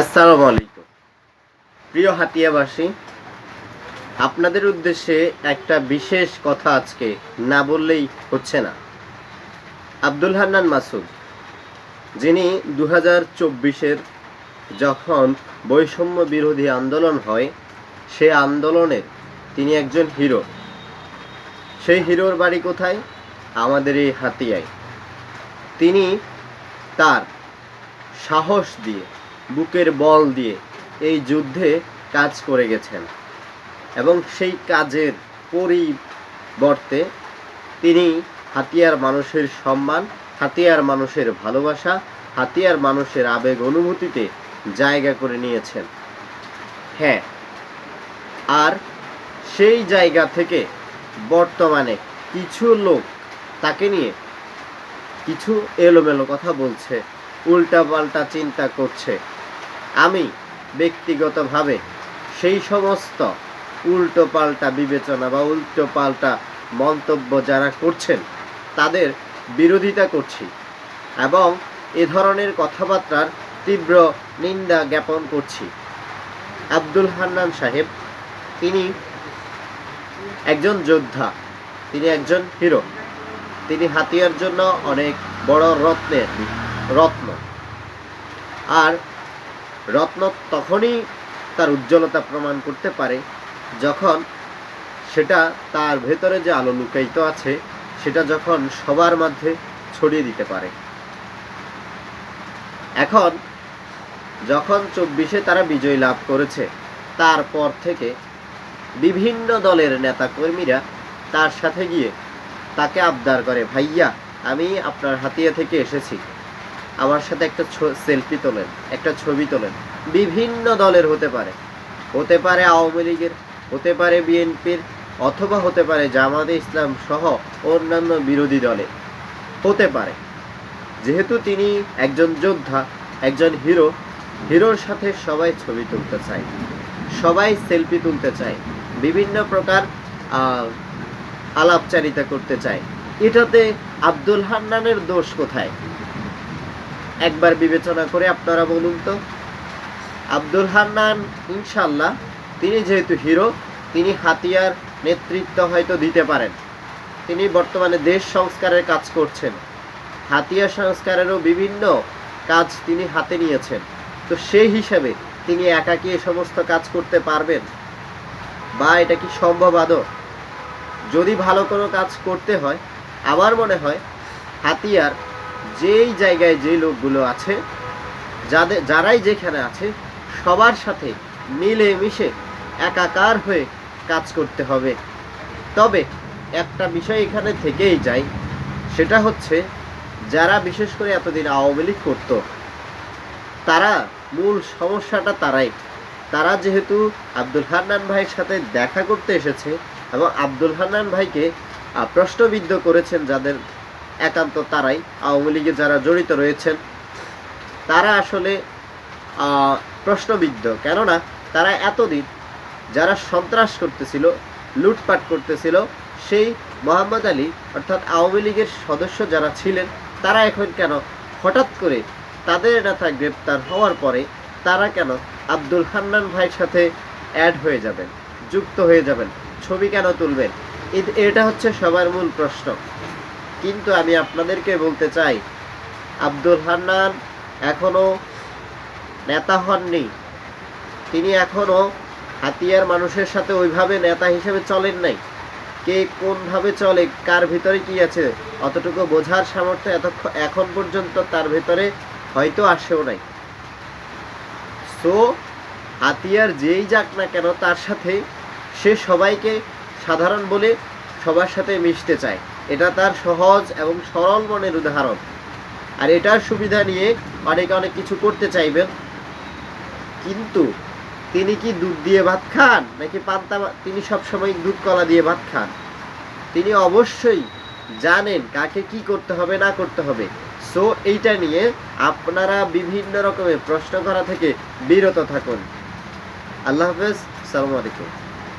আসসালামু আলাইকুম প্রিয় হাতিয়াবাসী, আপনাদের উদ্দেশ্যে একটা বিশেষ কথা আজকে না বললেই হচ্ছে না। আব্দুল হান্নান মাসুদ, যিনি দু হাজার চব্বিশের যখন বৈষম্য বিরোধী আন্দোলন হয়, সে আন্দোলনের তিনি একজন হিরো। সেই হিরোর বাড়ি কোথায়? আমাদের এই হাতিয়ায়। তিনি তার সাহস দিয়ে বুকের বল দিয়ে এই যুদ্ধে কাজ করে গেছেন এবং সেই কাজের পরিবর্তে তিনি হাতিয়ার মানুষের সম্মান, হাতিয়ার মানুষের ভালোবাসা, হাতিয়ার মানুষের আবেগ অনুভূতিতে জায়গা করে নিয়েছেন। হ্যাঁ আর সেই জায়গা থেকে বর্তমানে কিছু লোক তাকে নিয়ে কিছু এলোমেলো কথা বলছে, উল্টাপাল্টা চিন্তা করছে। আমি ব্যক্তিগতভাবে সেই সমস্ত উল্টো পাল্টা বিবেচনা বা উল্টো পাল্টা মন্তব্য যারা করছেন, তাদের বিরোধিতা করছি এবং এ ধরনের কথাবার্তার তীব্র নিন্দা জ্ঞাপন করছি। আব্দুল হান্নান সাহেব, তিনি একজন যোদ্ধা, তিনি একজন হিরো, তিনি হাতিয়ার জন্য অনেক বড় রত্নের, রত্ন। আর রত্ন তখনই তার উজ্জ্বলতা প্রমাণ করতে পারে যখন সেটা তার ভেতরে যে আলো লুকায়িত আছে, সেটা যখন সবার মধ্যে ছড়িয়ে দিতে পারে। এখন যখন চব্বিশে তারা বিজয় লাভ করেছে, তারপর থেকে বিভিন্ন দলের নেতাকর্মীরা তার সাথে গিয়ে তাকে আবদার করে, ভাইয়া, আমি আপনার হাতিয়া থেকে এসেছি। আমার সাথে একটা সেলফি তোলেন, একটা ছবি তোলেন। বিভিন্ন দলের হতে পারে। হতে পারে আওয়ামী লীগের, হতে পারে বিএনপির, অথবা হতে পারে জামাতে ইসলাম সহ অন্যান্য বিরোধী দলে। হতে পারে। যেহেতু তিনি একজন যোদ্ধা, একজন হিরো, হিরোর সাথে সবাই ছবি তুলতে চায়, সবাই সেলফি তুলতে চায়, বিভিন্ন প্রকার আলাপচারিতা করতে চায়। এটাতে আব্দুল হান্নানের দোষ কোথায়? একবার বিবেচনা করে আপনারা বলুন তো। আব্দুল হান্নান ইনশাল্লাহ তিনি যেহেতু হিরো, তিনি হাতিয়ার নেতৃত্ব হয়তো দিতে পারেন। তিনি বর্তমানে দেশ সংস্কারের কাজ করছেন। হাতিয়ার সংস্কারেরও বিভিন্ন কাজ তিনি হাতে নিয়েছেন। তো সেই হিসাবে তিনি একাকী এ সমস্ত কাজ করতে পারবেন বা এটা কি সম্ভব আদৌ? যদি ভালো কোনো কাজ করতে হয়, আমার মনে হয় হাতিয়ার যেই জায়গায় যে লোকগুলো আছে, যাদের, যারাই যেখানে আছে, সবার সাথে মিলে মিশে একাকার হয়ে কাজ করতে হবে। তবে একটা বিষয় এখানে থেকেই যায়, সেটা হচ্ছে যারা বিশেষ করে এতদিন আওয়ামী লীগ করতো, তারা মূল সমস্যাটা তারাই। তারা যেহেতু আব্দুল হান্নান ভাইয়ের সাথে দেখা করতে এসেছে এবং আব্দুল হান্নান ভাইকে প্রশ্নবিদ্ধ করেছেন যাদের একান্ত তারাই আওয়ামী লীগে যারা জড়িত রয়েছেন, তারা আসলে প্রশ্নবিদ্ধ। কেননা, তারা এতদিন যারা সন্ত্রাস করতেছিল, লুটপাট করতেছিল, সেই মোহাম্মদ আলী অর্থাৎ আওয়ামী লীগের সদস্য যারা ছিলেন, তারা এখন কেন হঠাৎ করে তাদের নেতা গ্রেপ্তার হওয়ার পরে তারা কেন আব্দুল হান্নান ভাইয়ের সাথে অ্যাড হয়ে যাবেন, যুক্ত হয়ে যাবেন, ছবি কেন তুলবেন? এটা হচ্ছে সবার মূল প্রশ্ন। কিন্তু আমি আপনাদেরকে বলতে চাই, আব্দুল হান্নান এখনও নেতা হননি। তিনি এখনও হাতিয়ার মানুষের সাথে ওইভাবে নেতা হিসেবে চলেন নাই। কে কোনভাবে চলে, কার ভিতরে কি আছে, অতটুকু বোঝার সামর্থ্য এতক্ষণ এখন পর্যন্ত তার ভেতরে হয়তো আসেও নাই। সো, হাতিয়ার যেই যাক না কেন, তার সাথে সে সবাইকে সাধারণ বলে সবার সাথে মিশতে চায়। এটা তার সহজ এবং সরল মনের উদাহরণ। আর এটার সুবিধা নিয়ে অনেকে অনেক কিছু করতে চাইবেন। কিন্তু তিনি কি দুধ দিয়ে ভাত খান? নাকি পান্তা তিনি সবসময় দুধ কলা দিয়ে ভাত খান? তিনি অবশ্যই জানেন কাকে কি করতে হবে, না করতে হবে। সো, এইটা নিয়ে আপনারা বিভিন্ন রকমের প্রশ্ন করা থেকে বিরত থাকুন। আল্লাহ হাফেজ, সালামু আলাইকুম।